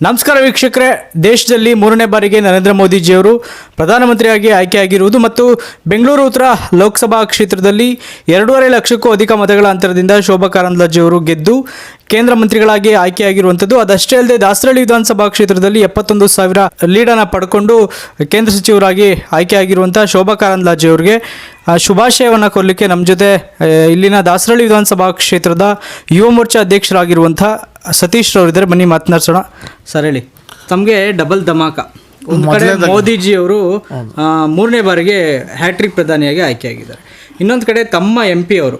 ನಮಸ್ಕಾರ ವೀಕ್ಷಕರೇ. ದೇಶದಲ್ಲಿ ಮೂರನೇ ಬಾರಿಗೆ ನರೇಂದ್ರ ಮೋದಿಜಿಯವರು ಪ್ರಧಾನಮಂತ್ರಿಯಾಗಿ ಆಯ್ಕೆಯಾಗಿರುವುದು ಮತ್ತು ಬೆಂಗಳೂರು ಉತ್ತರ ಲೋಕಸಭಾ ಕ್ಷೇತ್ರದಲ್ಲಿ ಎರಡೂವರೆ ಲಕ್ಷಕ್ಕೂ ಅಧಿಕ ಮತಗಳ ಅಂತರದಿಂದ ಶೋಭಾ ಕಾರಂದ್ಲಾಜಿಯವರು ಗೆದ್ದು ಕೇಂದ್ರ ಮಂತ್ರಿಗಳಾಗಿ ಆಯ್ಕೆಯಾಗಿರುವಂಥದ್ದು. ಅದಷ್ಟೇ ಅಲ್ಲದೆ ದಾಸರಳ್ಳಿ ವಿಧಾನಸಭಾ ಕ್ಷೇತ್ರದಲ್ಲಿ ಎಪ್ಪತ್ತೊಂದು ಸಾವಿರ ಲೀಡನ್ನು ಪಡ್ಕೊಂಡು ಕೇಂದ್ರ ಸಚಿವರಾಗಿ ಆಯ್ಕೆಯಾಗಿರುವಂಥ ಶೋಭಾ ಕಾರಂದ್ಲಾಜಿಯವರಿಗೆ ಶುಭಾಶಯವನ್ನು ಕೊಡಲಿಕ್ಕೆ ನಮ್ಮ ಜೊತೆ ಇಲ್ಲಿನ ದಾಸರಳ್ಳಿ ವಿಧಾನಸಭಾ ಕ್ಷೇತ್ರದ ಯುವ ಮೋರ್ಚಾ ಅಧ್ಯಕ್ಷರಾಗಿರುವಂಥ ಸತೀಶ್ ಇದ್ದಾರೆ. ಬನ್ನಿ ಮಾತನಾಡ್ಸೋಣ. ಸರ್ ಹೇಳಿ. ತಮಗೆ ಡಬಲ್ ಧಮಾಕ. ಒಂದು ಕಡೆ ಮೋದಿಜಿ ಅವರು ಮೂರನೇ ಬಾರಿಗೆ ಹ್ಯಾಟ್ರಿಕ್ ಪ್ರಧಾನಿಯಾಗಿ ಆಯ್ಕೆಯಾಗಿದ್ದಾರೆ. ಇನ್ನೊಂದು ಕಡೆ ತಮ್ಮ ಎಂ ಪಿ ಅವರು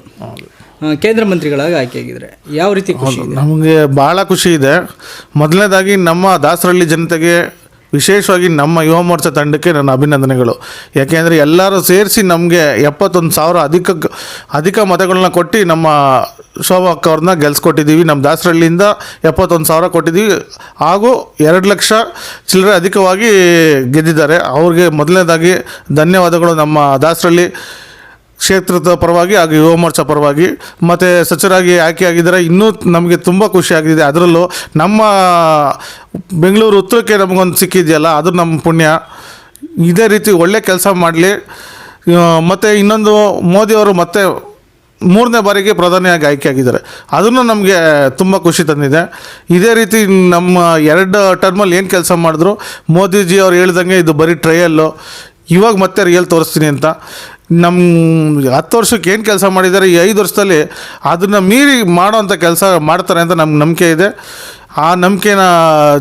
ಕೇಂದ್ರ ಮಂತ್ರಿಗಳಾಗಿ ಆಯ್ಕೆಯಾಗಿದ್ದಾರೆ. ಯಾವ ರೀತಿ ಖುಷಿ ಇದೆ? ನಮಗೆ ಭಾಳ ಖುಷಿ ಇದೆ. ಮೊದಲನೇದಾಗಿ ನಮ್ಮ ದಾಸರಳ್ಳಿ ಜನತೆಗೆ ವಿಶೇಷವಾಗಿ ನಮ್ಮ ಯುವ ಮೋರ್ಚಾ ತಂಡಕ್ಕೆ ನನ್ನ ಅಭಿನಂದನೆಗಳು. ಯಾಕೆಂದರೆ ಎಲ್ಲರೂ ಸೇರಿಸಿ ನಮಗೆ ಎಪ್ಪತ್ತೊಂದು ಸಾವಿರ ಅಧಿಕ ಅಧಿಕ ಮತಗಳನ್ನ ಕೊಟ್ಟು ನಮ್ಮ ಶೋಭಾ ಅವ್ರನ್ನ ಗೆಲ್ಸ್ಕೊಟ್ಟಿದ್ದೀವಿ. ನಮ್ಮ ದಾಸರಳ್ಳಿಯಿಂದ ಎಪ್ಪತ್ತೊಂದು ಸಾವಿರ ಕೊಟ್ಟಿದ್ದೀವಿ. ಹಾಗೂ ಎರಡು ಲಕ್ಷ ಚಿಲ್ಲರೆ ಅಧಿಕವಾಗಿ ಗೆದ್ದಿದ್ದಾರೆ. ಅವ್ರಿಗೆ ಮೊದಲನೇದಾಗಿ ಧನ್ಯವಾದಗಳು ನಮ್ಮ ದಾಸರಳ್ಳಿ. ಕ್ಷೇತ್ರದ ಪರವಾಗಿ ಹಾಗೂ ಯುವ ಮೋರ್ಚಾ ಪರವಾಗಿ ಮತ್ತು ಸಚಿವರಾಗಿ ಆಯ್ಕೆಯಾಗಿದ್ದಾರೆ ಇನ್ನೂ ನಮಗೆ ತುಂಬ ಖುಷಿ ಆಗಿದೆ. ಅದರಲ್ಲೂ ನಮ್ಮ ಬೆಂಗಳೂರು ಉತ್ತರಕ್ಕೆ ನಮಗೊಂದು ಸಿಕ್ಕಿದೆಯಲ್ಲ, ಅದು ನಮ್ಮ ಪುಣ್ಯ. ಇದೇ ರೀತಿ ಒಳ್ಳೆ ಕೆಲಸ ಮಾಡಲಿ. ಮತ್ತು ಇನ್ನೊಂದು ಮೋದಿಯವರು ಮತ್ತೆ ಮೂರನೇ ಬಾರಿಗೆ ಪ್ರಧಾನಿಯಾಗಿ ಆಯ್ಕೆಯಾಗಿದ್ದಾರೆ. ಅದನ್ನು ನಮಗೆ ತುಂಬ ಖುಷಿ ತಂದಿದೆ. ಇದೇ ರೀತಿ ನಮ್ಮ ಎರಡು ಟರ್ಮಲ್ಲಿ ಏನು ಕೆಲಸ ಮಾಡಿದ್ರು? ಮೋದಿಜಿ ಅವ್ರು ಹೇಳ್ದಂಗೆ ಇದು ಬರೀ ಟ್ರಯಲ್ಲು ಇವಾಗ ಮತ್ತೆ ರಿಯಲ್ ತೋರಿಸ್ತೀನಿ ಅಂತ. ನಮ್ಮ ಹತ್ತು ವರ್ಷಕ್ಕೆ ಏನು ಕೆಲಸ ಮಾಡಿದ್ದಾರೆ? ಈ ಐದು ವರ್ಷದಲ್ಲಿ ಅದನ್ನು ಮೀರಿ ಮಾಡೋವಂಥ ಕೆಲಸ ಮಾಡ್ತಾರೆ ಅಂತ ನಮ್ಗೆ ನಂಬಿಕೆ ಇದೆ. ಆ ನಂಬಿಕೆನ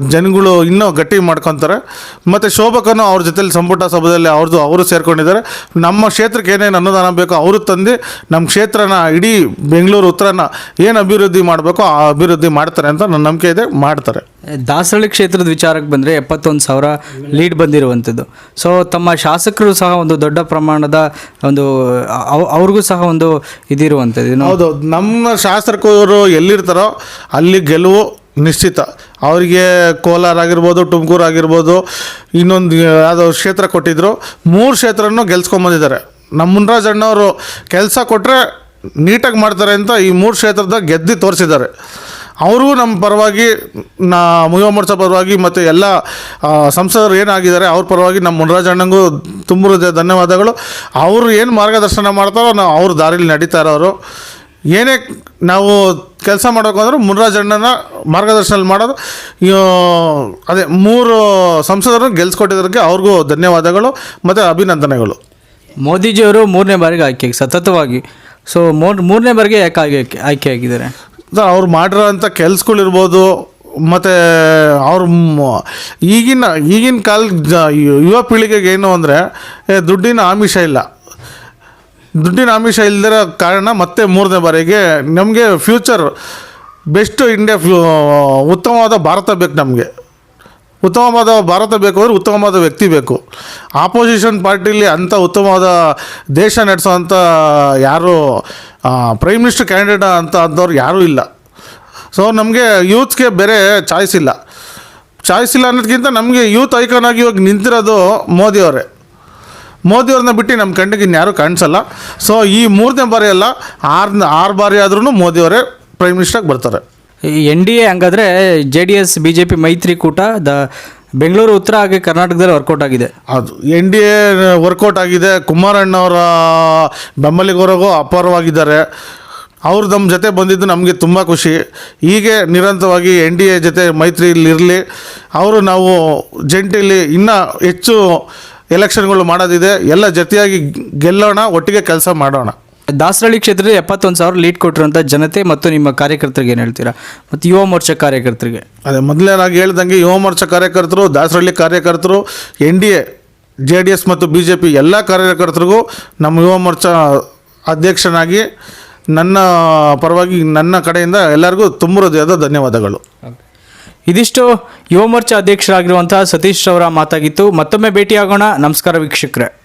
ಜನಗಳು ಇನ್ನೂ ಗಟ್ಟಿ ಮಾಡ್ಕೊತಾರೆ. ಮತ್ತು ಶೋಭಕನು ಅವ್ರ ಜೊತೆಲಿ ಸಂಪುಟ ಸಭೆಯಲ್ಲಿ ಅವ್ರದ್ದು ಅವರು ಸೇರ್ಕೊಂಡಿದ್ದಾರೆ. ನಮ್ಮ ಕ್ಷೇತ್ರಕ್ಕೆ ಏನೇನು ಅನುದಾನ ಬೇಕೋ ಅವರು ತಂದು ನಮ್ಮ ಕ್ಷೇತ್ರನ ಇಡೀ ಬೆಂಗಳೂರು ಉತ್ತರನ ಏನು ಅಭಿವೃದ್ಧಿ ಮಾಡಬೇಕೋ ಆ ಅಭಿವೃದ್ಧಿ ಮಾಡ್ತಾರೆ ಅಂತ ನನ್ನ ನಂಬಿಕೆ ಇದೆ ಮಾಡ್ತಾರೆ. ದಾಸರಳ್ಳಿ ಕ್ಷೇತ್ರದ ವಿಚಾರಕ್ಕೆ ಬಂದರೆ ಎಪ್ಪತ್ತೊಂದು ಸಾವಿರ ಲೀಡ್ ಬಂದಿರುವಂಥದ್ದು. ಸೊ ತಮ್ಮ ಶಾಸಕರು ಸಹ ಒಂದು ದೊಡ್ಡ ಪ್ರಮಾಣದ ಒಂದು ಅವ್- ಅವ್ರಿಗೂ ಸಹ ಒಂದು ಇದಿರುವಂಥದ್ದು ಹೌದು. ನಮ್ಮ ಶಾಸಕರು ಎಲ್ಲಿರ್ತಾರೋ ಅಲ್ಲಿ ಗೆಲುವು ನಿಶ್ಚಿತ. ಅವರಿಗೆ ಕೋಲಾರ ಆಗಿರ್ಬೋದು, ತುಮಕೂರು ಆಗಿರ್ಬೋದು, ಇನ್ನೊಂದು ಯಾವುದೋ ಕ್ಷೇತ್ರ ಕೊಟ್ಟಿದ್ದರು ಮೂರು ಕ್ಷೇತ್ರನೂ ಗೆಲ್ಸ್ಕೊಂಬಂದಿದ್ದಾರೆ ನಮ್ಮ ಮುನ್ರಾಜ್ ಅಣ್ಣವರು ಕೆಲಸ ಕೊಟ್ಟರೆ ನೀಟಾಗಿ ಮಾಡ್ತಾರೆ ಅಂತ ಈ ಮೂರು ಕ್ಷೇತ್ರದ ಗೆದ್ದು ತೋರಿಸಿದ್ದಾರೆ. ಅವರು ನಮ್ಮ ಪರವಾಗಿ, ನಾ ಮುಯುವ ಮೋರ್ಚಾ ಪರವಾಗಿ ಮತ್ತು ಎಲ್ಲ ಸಂಸದರು ಏನಾಗಿದ್ದಾರೆ, ಅವ್ರ ಪರವಾಗಿ ನಮ್ಮ ಮುನ್ರಾಜ್ ಅಣ್ಣಂಗೂ ತುಂಬ ಧನ್ಯವಾದಗಳು. ಅವರು ಏನು ಮಾರ್ಗದರ್ಶನ ಮಾಡ್ತಾರೋ ನಾವು ಅವ್ರ ದಾರಿಲಿ ನಡೀತಾ ಇರೋರು. ಏನೇ ನಾವು ಕೆಲಸ ಮಾಡಬೇಕು ಅಂದ್ರೆ ಮುನ್ರಾಜಣ್ಣನ ಮಾರ್ಗದರ್ಶನ ಮಾಡೋದು. ಅದೇ ಮೂರು ಸಂಸದರು ಗೆಲ್ಸ್ಕೊಟ್ಟಿದ್ದಕ್ಕೆ ಅವ್ರಿಗೂ ಧನ್ಯವಾದಗಳು ಮತ್ತು ಅಭಿನಂದನೆಗಳು. ಮೋದಿಜಿಯವರು ಮೂರನೇ ಬಾರಿಗೆ ಆಯ್ಕೆ ಸತತವಾಗಿ. ಸೊ ಮೂರ್ ಮೂರನೇ ಬಾರಿಗೆ ಯಾಕೆ ಆಯ್ಕೆ ಆಗಿದ್ದಾರೆ? ಅವ್ರು ಮಾಡಿರೋಂಥ ಕೆಲ್ಸಗಳಿರ್ಬೋದು ಮತ್ತು ಅವ್ರ ಈಗಿನ ಈಗಿನ ಕಾಲ ಯುವ ಪೀಳಿಗೆಗೆ ಏನು ಅಂದರೆ ದುಡ್ಡಿನ ಆಮಿಷ ಇಲ್ಲ. ದುಡ್ಡಿನ ಆಮಿಷ ಇಲ್ಲದಿರೋ ಕಾರಣ ಮತ್ತೆ ಮೂರನೇ ಬಾರಿಗೆ ನಮಗೆ ಫ್ಯೂಚರ್ ಬೆಸ್ಟ್ ಇಂಡಿಯಾ ಫ್ಯೂ, ಉತ್ತಮವಾದ ಭಾರತ ಬೇಕು ನಮಗೆ. ಉತ್ತಮವಾದ ಭಾರತ ಬೇಕು ಅಂದರೆ ಉತ್ತಮವಾದ ವ್ಯಕ್ತಿ ಬೇಕು. ಆಪೋಸಿಷನ್ ಪಾರ್ಟಿಲಿ ಅಂಥ ಉತ್ತಮವಾದ ದೇಶ ನಡೆಸೋವಂಥ ಯಾರು ಪ್ರೈಮ್ ಮಿನಿಸ್ಟರ್ ಕ್ಯಾಂಡಿಡೇಟ್ ಅಂತ ಅಂಥವ್ರು ಯಾರೂ ಇಲ್ಲ. ಸೊ ನಮಗೆ ಯೂತ್ಗೆ ಬೇರೆ ಚಾಯ್ಸ್ ಇಲ್ಲ. ಚಾಯ್ಸ್ ಇಲ್ಲ ಅನ್ನೋದಕ್ಕಿಂತ ನಮಗೆ ಯೂತ್ ಐಕಾನ್ ಆಗಿ ಇವಾಗ ನಿಂತಿರೋದು ಮೋದಿಯವರೇ. ಮೋದಿಯವ್ರನ್ನ ಬಿಟ್ಟು ನಮ್ಮ ಕಣ್ಣಿಗೆ ಇನ್ಯಾರೂ ಕಾಣಿಸಲ್ಲ. ಸೊ ಈ ಮೂರನೇ ಬಾರಿ ಅಲ್ಲ ಆರು ಆರು ಬಾರಿ ಆದ್ರೂ ಮೋದಿಯವರೇ ಪ್ರೈಮ್ ಮಿನಿಸ್ಟರ್ಗೆ ಬರ್ತಾರೆ. ಎನ್ ಡಿ ಎ ಹಂಗಾದ್ರೆ J D S B J P ಮೈತ್ರಿಕೂಟ ದ ಬೆಂಗಳೂರು ಉತ್ತರ ಹಾಗೆ ಕರ್ನಾಟಕದಲ್ಲಿ ವರ್ಕೌಟ್ ಆಗಿದೆ. ಅದು ಎನ್ ಡಿ ಎ ವರ್ಕೌಟ್ ಆಗಿದೆ. ಕುಮಾರಣ್ಣವರ ಬೆಂಬಲಿಗರಿಗೂ ಅಪಾರವಾಗಿದ್ದಾರೆ. ಅವರು ನಮ್ಮ ಜೊತೆ ಬಂದಿದ್ದು ನಮಗೆ ತುಂಬ ಖುಷಿ. ಹೀಗೆ ನಿರಂತರವಾಗಿ ಎನ್ ಡಿ ಎ ಜೊತೆ ಮೈತ್ರಿಯಲ್ಲಿ ಇರಲಿ ಅವರು ನಾವು ಜಂಟಿಲಿ ಇನ್ನೂ ಹೆಚ್ಚು ಎಲೆಕ್ಷನ್ಗಳು ಮಾಡೋದಿದೆ ಎಲ್ಲ ಜೊತೆಯಾಗಿ ಗೆಲ್ಲೋಣ ಒಟ್ಟಿಗೆ ಕೆಲಸ ಮಾಡೋಣ. ದಾಸರಳ್ಳಿ ಕ್ಷೇತ್ರದಲ್ಲಿ ಎಪ್ಪತ್ತೊಂದು ಸಾವಿರ ಲೀಡ್ ಕೊಟ್ಟಿರುವಂಥ ಜನತೆ ಮತ್ತು ನಿಮ್ಮ ಕಾರ್ಯಕರ್ತರಿಗೆ ಏನು ಹೇಳ್ತೀರಾ? ಮತ್ತು ಯುವ ಮೋರ್ಚಾ ಕಾರ್ಯಕರ್ತರಿಗೆ. ಅದೇ ಮೊದಲನೇದಾಗಿ ಹೇಳ್ದಂಗೆ ಯುವ ಮೋರ್ಚಾ ಕಾರ್ಯಕರ್ತರು ದಾಸರಳ್ಳಿ ಕಾರ್ಯಕರ್ತರು N D A J D S ಮತ್ತು ಬಿ ಜೆ ಪಿ ಎಲ್ಲ ಕಾರ್ಯಕರ್ತರಿಗೂ ನಮ್ಮ ಯುವ ಮೋರ್ಚಾ ಅಧ್ಯಕ್ಷನಾಗಿ ನನ್ನ ಪರವಾಗಿ ನನ್ನ ಕಡೆಯಿಂದ ಎಲ್ಲರಿಗೂ ತುಂಬ ಹೃದಯದ ಧನ್ಯವಾದಗಳು. ಇದಿಷ್ಟು ಯುವ ಮೋರ್ಚಾ ಅಧ್ಯಕ್ಷರಾಗಿರುವಂತಹ ಸತೀಶ್ ಅವರ ಮಾತಾಗಿತ್ತು. ಮತ್ತೊಮ್ಮೆ ಭೇಟಿಯಾಗೋಣ. ನಮಸ್ಕಾರ ವೀಕ್ಷಕರೇ.